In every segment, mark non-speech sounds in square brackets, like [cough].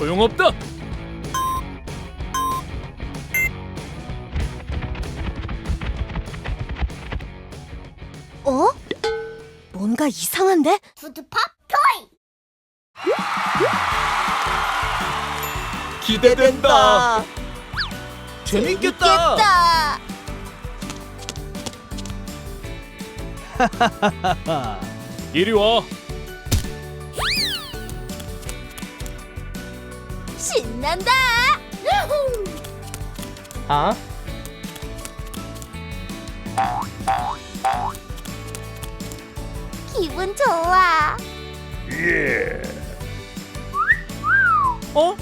소용없다. 어? 뭔가 이상한데? 푸드팝 토이 기대된다. 재밌겠다. 겠다 [laughs] 이리 와. 신난다. 아? 기분 좋아. 어?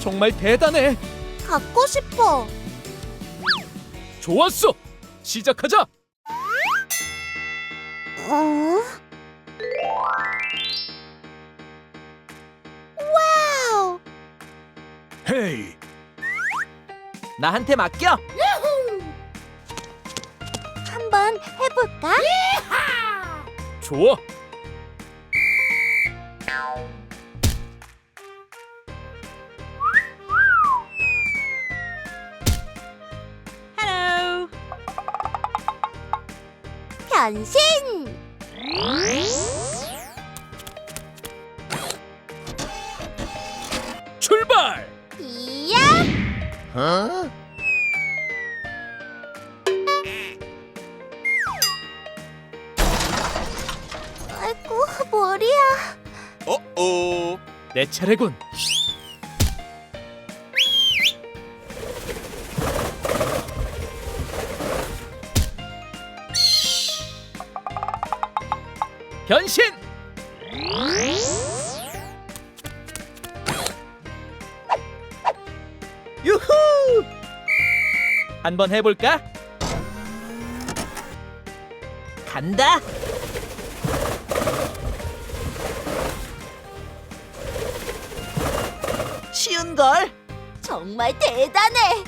정말 대단해. 갖고 싶어. 좋았어. 시작하자. 어? 와우. 헤이. 나한테 맡겨. 한번 해볼까? 좋아. 변신. 출발. 이야. 아이고 머리야. 어어. 내 차례군. 변신. 유후! 한번 해볼까? 간다. 쉬운 걸. 정말 대단해.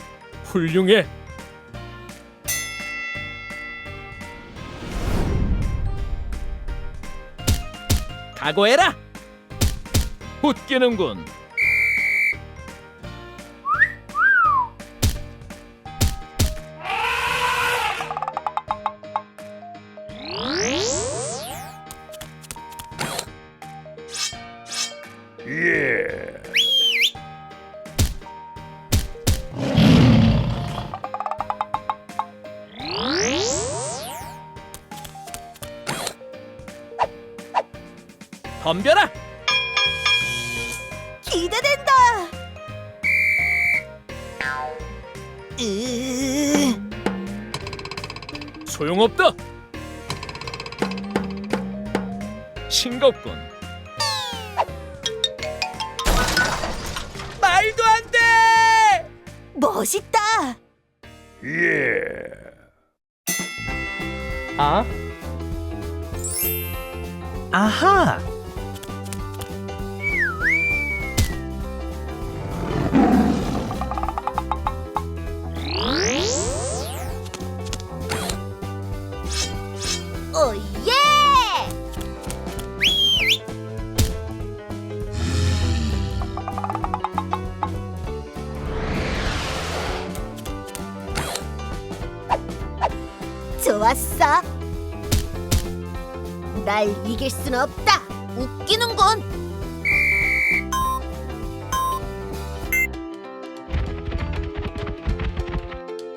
훌륭해. 각오해라. 웃기는군. 덤벼라. 기대된다. 으... 소용없다. 싱겁군. 말도 안 돼. 멋있다. 아? 아하. 오예! 좋았어. 날 이길 순 없다. 웃기는군.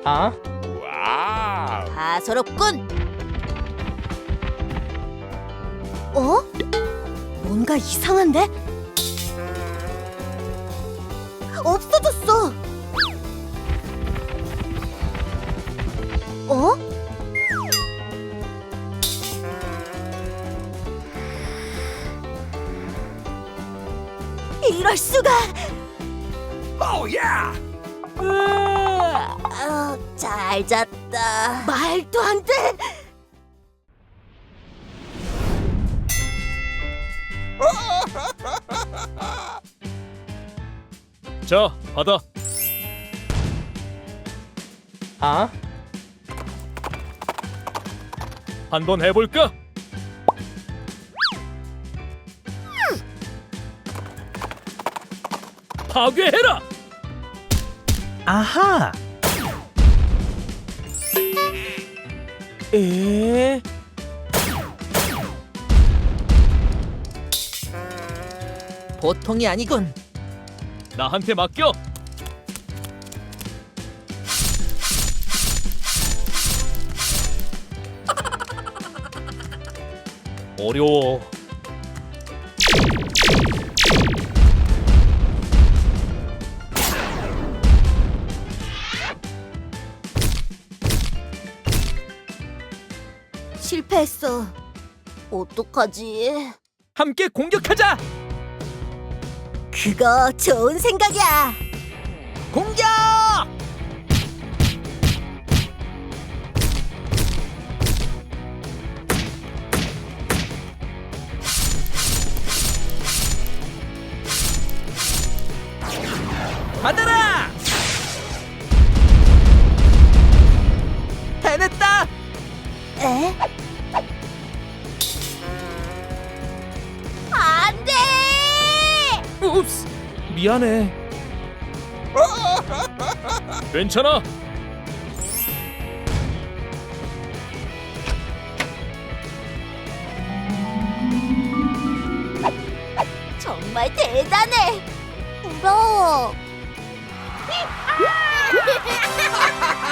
아? 다소롭군. 어? 뭔가 이상한데? 없어졌어. 어? 이럴 수가. 오야. 아, 잘 잤다. 말도 안 돼. [laughs] 자, 받아. 아? 한번 해볼까? 파괴해라. 아하. 에? 보통이 아니군. 나한테 맡겨. [laughs] 어려워. 실패했어. 어떡하지? 함께 공격하자. 그거 좋은 생각이야. 공격! 받아라! 해냈다! 에? 읍스, 미안해. 괜찮아. 정말 대단해. 부러워. [laughs]